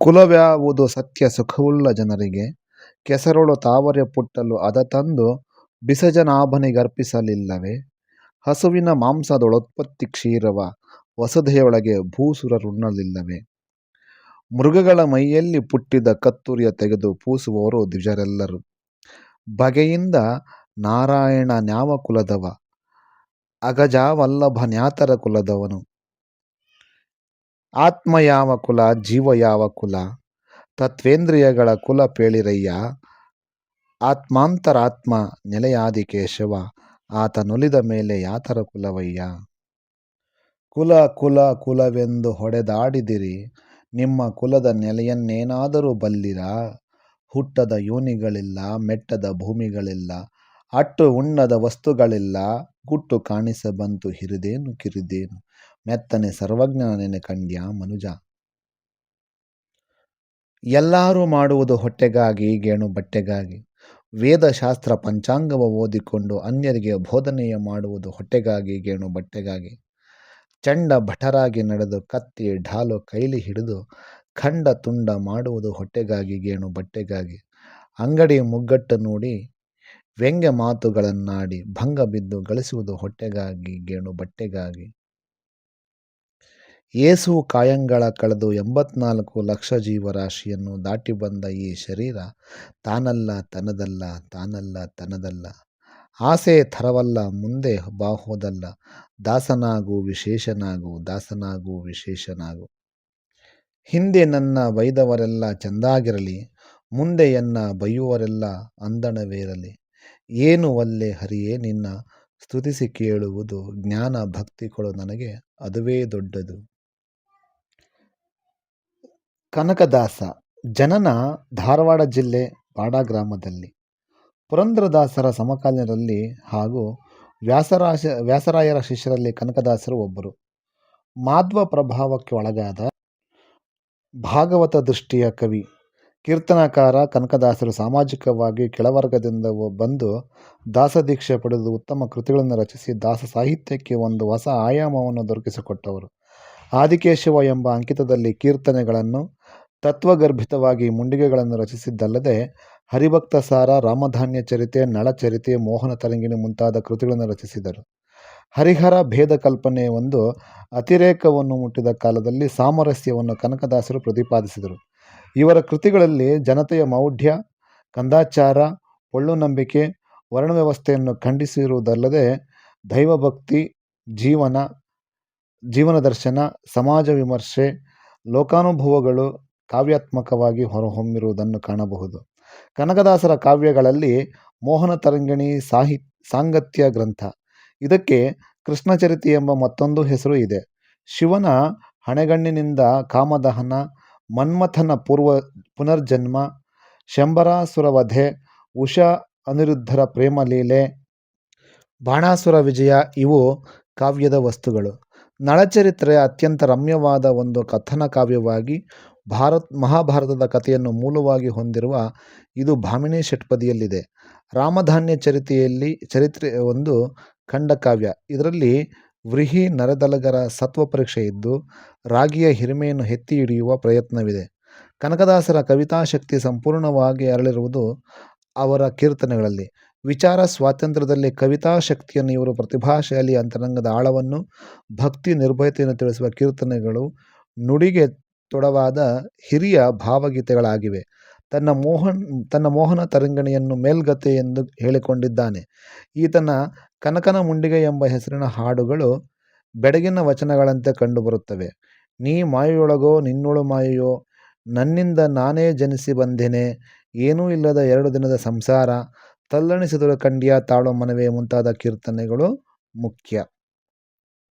ಕುಲವ್ಯಾವುದು ಸತ್ಯ ಸುಖವುಳ್ಳ ಜನರಿಗೆ ಕೆಸರೊಳು ತಾವರೆ ಪುಟ್ಟಲು ಅದ ತಂದು ಬಿಸಜನಾಭನಿಗರ್ಪಿಸಲಿಲ್ಲವೆ. ಹಸುವಿನ ಮಾಂಸದೊಳೋತ್ಪತ್ತಿ ಕ್ಷೀರವ, ವಸುಧೆಯೊಳಗೆ ಭೂಸುರರುಣ್ಣಲಿಲ್ಲವೆ. ಮೃಗಗಳ ಮೈಯಲ್ಲಿ ಪುಟ್ಟಿದ ಕತ್ತುರಿಯ ತೆಗೆದು ಪೂಸುವವರು ದ್ವಿಜರೆಲ್ಲರು. ಬಗೆಯಿಂದ ನಾರಾಯಣ ನ್ಯಾವ ಕುಲದವ ಅಗಜಾವಲ್ಲಭ ನ್ಯಾತರ ಕುಲದವನು ಆತ್ಮ ಯಾವ ಕುಲ ಜೀವ ಯಾವ ಕುಲ, ತತ್ವೇಂದ್ರಿಯಗಳ ಕುಲ ಪೇಳಿರಯ್ಯ, ಆತ್ಮಾಂತರಾತ್ಮ ನೆಲೆಯಾದಿಕೇಶವ ಆತನೊಲಿದ ಮೇಲೆ ಯಾತರ ಕುಲವಯ್ಯ? ಕುಲ ಕುಲ, ಕುಲವೆಂದು ಹೊಡೆದಾಡಿದಿರಿ, ನಿಮ್ಮ ಕುಲದ ನೆಲೆಯನ್ನೇನಾದರೂ ಬಲ್ಲಿರ? ಹುಟ್ಟದ ಯೋನಿಗಳಿಲ್ಲ, ಮೆಟ್ಟದ ಭೂಮಿಗಳಿಲ್ಲ, ಅಟ್ಟು ಉಣ್ಣದ ವಸ್ತುಗಳಿಲ್ಲ, ಗುಟ್ಟು ಕಾಣಿಸಬಂತು ಹಿರಿದೇನು ಕಿರಿದೇನು? ಮೆತ್ತನೆ ಸರ್ವಜ್ಞನ ನೆನೆ ಕಂಡ್ಯಾ ಮನುಜ. ಎಲ್ಲರೂ ಮಾಡುವುದು ಹೊಟ್ಟೆಗಾಗಿ, ಗೇಣು ಬಟ್ಟೆಗಾಗಿ. ವೇದಶಾಸ್ತ್ರ ಪಂಚಾಂಗವ ಓದಿಕೊಂಡು ಅನ್ಯರಿಗೆ ಬೋಧನೆಯ ಮಾಡುವುದು ಹೊಟ್ಟೆಗಾಗಿ, ಗೇಣು ಬಟ್ಟೆಗಾಗಿ. ಚಂಡ ಭಟರಾಗಿ ನಡೆದು ಕತ್ತಿ, ಢಾಲು, ಕೈಲಿ ಹಿಡಿದು ಖಂಡ ತುಂಡ ಮಾಡುವುದು ಹೊಟ್ಟೆಗಾಗಿ, ಗೇಣು ಬಟ್ಟೆಗಾಗಿ. ಅಂಗಡಿ ಮುಗ್ಗಟ್ಟು ನೋಡಿ, ವ್ಯಂಗ್ಯ ಮಾತುಗಳನ್ನಾಡಿ ಭಂಗ ಬಿದ್ದು ಗಳಿಸುವುದು ಹೊಟ್ಟೆಗಾಗಿ, ಗೇಣು ಬಟ್ಟೆಗಾಗಿ. ಏಸು ಕಾಯಂಗಳ ಕಳೆದು ಎಂಬತ್ನಾಲ್ಕು ಲಕ್ಷ ಜೀವರಾಶಿಯನ್ನು ದಾಟಿ ಬಂದ ಈ ಶರೀರ ತಾನಲ್ಲ ತನದಲ್ಲ ತಾನಲ್ಲ ತನದಲ್ಲ. ಆಸೆ ಥರವಲ್ಲ, ಮುಂದೆ ಬಾಹೋದಲ್ಲ ದಾಸನಾಗು ವಿಶೇಷನಾಗು ದಾಸನಾಗು ವಿಶೇಷನಾಗು. ಹಿಂದೆ ನನ್ನ ಬೈದವರೆಲ್ಲ ಚೆಂದಾಗಿರಲಿ, ಮುಂದೆ ಎನ್ನ ಬೈಯುವರೆಲ್ಲ ಅಂದಣವೇರಲಿ. ಏನು ಒಲ್ಲೆ ಹರಿಯೇ ನಿನ್ನ, ಸ್ತುತಿಸಿ ಕೇಳುವುದು ಜ್ಞಾನ ಭಕ್ತಿಗಳು ನನಗೆ ಅದುವೇ ದೊಡ್ಡದು. ಕನಕದಾಸ, ಜನನ ಧಾರವಾಡ ಜಿಲ್ಲೆ ಬಾಡಾ ಗ್ರಾಮದಲ್ಲಿ. ಪುರಂದ್ರದಾಸರ ಸಮಕಾಲೀನರಲ್ಲಿ ಹಾಗೂ ವ್ಯಾಸರಾಶ, ವ್ಯಾಸರಾಯರ ಶಿಷ್ಯರಲ್ಲಿ ಕನಕದಾಸರು ಒಬ್ಬರು. ಮಾಧ್ವ ಪ್ರಭಾವಕ್ಕೆ ಒಳಗಾದ ಭಾಗವತ ದೃಷ್ಟಿಯ ಕವಿ. ಕೀರ್ತನಕಾರ ಕನಕದಾಸರು ಸಾಮಾಜಿಕವಾಗಿ ಕೆಳವರ್ಗದಿಂದ ಬಂದು ದಾಸದೀಕ್ಷೆ ಪಡೆದು ಉತ್ತಮ ಕೃತಿಗಳನ್ನು ರಚಿಸಿ ದಾಸ ಸಾಹಿತ್ಯಕ್ಕೆ ಒಂದು ಹೊಸ ಆಯಾಮವನ್ನು ದೊರಕಿಸಿಕೊಟ್ಟವರು. ಆದಿಕೇಶವ ಎಂಬ ಅಂಕಿತದಲ್ಲಿ ಕೀರ್ತನೆಗಳನ್ನು ತತ್ವಗರ್ಭಿತವಾಗಿ ಮುಂಡಿಗೆಗಳನ್ನು ರಚಿಸಿದ್ದಲ್ಲದೆ ಹರಿಭಕ್ತ ಸಾರ, ರಾಮಧಾನ್ಯ ಚರಿತೆ ನಳಚರಿತೆ ಮೋಹನ ತರಂಗಿಣಿ ಮುಂತಾದ ಕೃತಿಗಳನ್ನು ರಚಿಸಿದರು. ಹರಿಹರ ಭೇದ ಕಲ್ಪನೆ ಒಂದು ಅತಿರೇಕವನ್ನು ಮುಟ್ಟಿದ ಕಾಲದಲ್ಲಿ ಸಾಮರಸ್ಯವನ್ನು ಕನಕದಾಸರು ಪ್ರತಿಪಾದಿಸಿದರು. ಇವರ ಕೃತಿಗಳಲ್ಲಿ ಜನತೆಯ ಮೌಢ್ಯ, ಕಂದಾಚಾರ ಪೊಳ್ಳು ನಂಬಿಕೆ ವರ್ಣವ್ಯವಸ್ಥೆಯನ್ನು ಖಂಡಿಸಿರುವುದಲ್ಲದೆ ದೈವಭಕ್ತಿ, ಜೀವನ ಜೀವನ ದರ್ಶನ, ಸಮಾಜ ವಿಮರ್ಶೆ, ಲೋಕಾನುಭವಗಳು ಕಾವ್ಯಾತ್ಮಕವಾಗಿ ಹೊರಹೊಮ್ಮಿರುವುದನ್ನು ಕಾಣಬಹುದು. ಕನಕದಾಸರ ಕಾವ್ಯಗಳಲ್ಲಿ ಮೋಹನ ತರಂಗಿಣಿ ಸಾಹಿ, ಸಾಂಗತ್ಯ ಗ್ರಂಥ. ಇದಕ್ಕೆ ಕೃಷ್ಣಚರಿತಿ ಎಂಬ ಮತ್ತೊಂದು ಹೆಸರು ಇದೆ. ಶಿವನ ಹಣೆಗಣ್ಣಿನಿಂದ ಕಾಮದಹನ, ಮನ್ಮಥನ ಪೂರ್ವ, ಪುನರ್ಜನ್ಮ, ಶಂಬರಾಸುರವಧೆ, ಉಷಾ ಅನಿರುದ್ಧರ ಪ್ರೇಮಲೀಲೆ ಬಾಣಾಸುರ ವಿಜಯ ಇವು ಕಾವ್ಯದ ವಸ್ತುಗಳು. ನಳಚರಿತ್ರೆ ಅತ್ಯಂತ ರಮ್ಯವಾದ ಒಂದು ಕಥನ ಕಾವ್ಯವಾಗಿ ಭಾರತ್, ಮಹಾಭಾರತದ ಕಥೆಯನ್ನು ಮೂಲವಾಗಿ ಹೊಂದಿರುವ ಇದು ಭಾಮಿನಿ ಷಟ್ಪದಿಯಲ್ಲಿದೆ. ರಾಮಧಾನ್ಯ ಚರಿತೆಯಲ್ಲಿ ಚರಿತ್ರೆ ಒಂದು ಖಂಡಕಾವ್ಯ ಇದರಲ್ಲಿ ವ್ರಿಹಿ ನರದಲಗರ ಸತ್ವ ಪರೀಕ್ಷೆ ಇದ್ದು, ರಾಗಿಯ ಹಿರಿಮೆಯನ್ನು ಎತ್ತಿ ಹಿಡಿಯುವ ಪ್ರಯತ್ನವಿದೆ. ಕನಕದಾಸರ ಕವಿತಾಶಕ್ತಿ ಸಂಪೂರ್ಣವಾಗಿ ಅರಳಿರುವುದು ಅವರ ಕೀರ್ತನೆಗಳಲ್ಲಿ. ವಿಚಾರ ಸ್ವಾತಂತ್ರ್ಯದಲ್ಲಿ ಕವಿತಾ ಶಕ್ತಿಯನ್ನು ಇವರು ಪ್ರತಿಭಾಶಾಲಿ ಅಂತರಂಗದ ಆಳವನ್ನು, ಭಕ್ತಿ ನಿರ್ಭಯತೆಯನ್ನು ತಿಳಿಸುವ ಕೀರ್ತನೆಗಳು, ನುಡಿಗೆ ತೊಡವಾದ ಹಿರಿಯ ಭಾವಗೀತೆಗಳಾಗಿವೆ. ತನ್ನ ಮೋಹನ್, ತನ್ನ ಮೋಹನ ತರಂಗಣಿಯನ್ನು ಮೇಲ್ಗತೆ ಎಂದು ಹೇಳಿಕೊಂಡಿದ್ದಾನೆ. ಈತನ ಕನಕನ ಮುಂಡಿಗೆ ಎಂಬ ಹೆಸರಿನ ಹಾಡುಗಳು ಬೆಡಗಿನ ವಚನಗಳಂತೆ ಕಂಡುಬರುತ್ತವೆ. ನೀ ಮಾಯೆಯೊಳಗೋ, ನಿನ್ನೊಳು ಮಾಯೆಯೋ, ನನ್ನಿಂದ ನಾನೇ ಜನಿಸಿ ಬಂದೆನೆ, ಏನೂ ಇಲ್ಲದ ಎರಡು ದಿನದ ಸಂಸಾರ ತಲ್ಲಣಿಸಿದರು ಕಂಡಿಯ ತಾಳು ಮನವೇ ಮುಂತಾದ ಕೀರ್ತನೆಗಳು ಮುಖ್ಯ.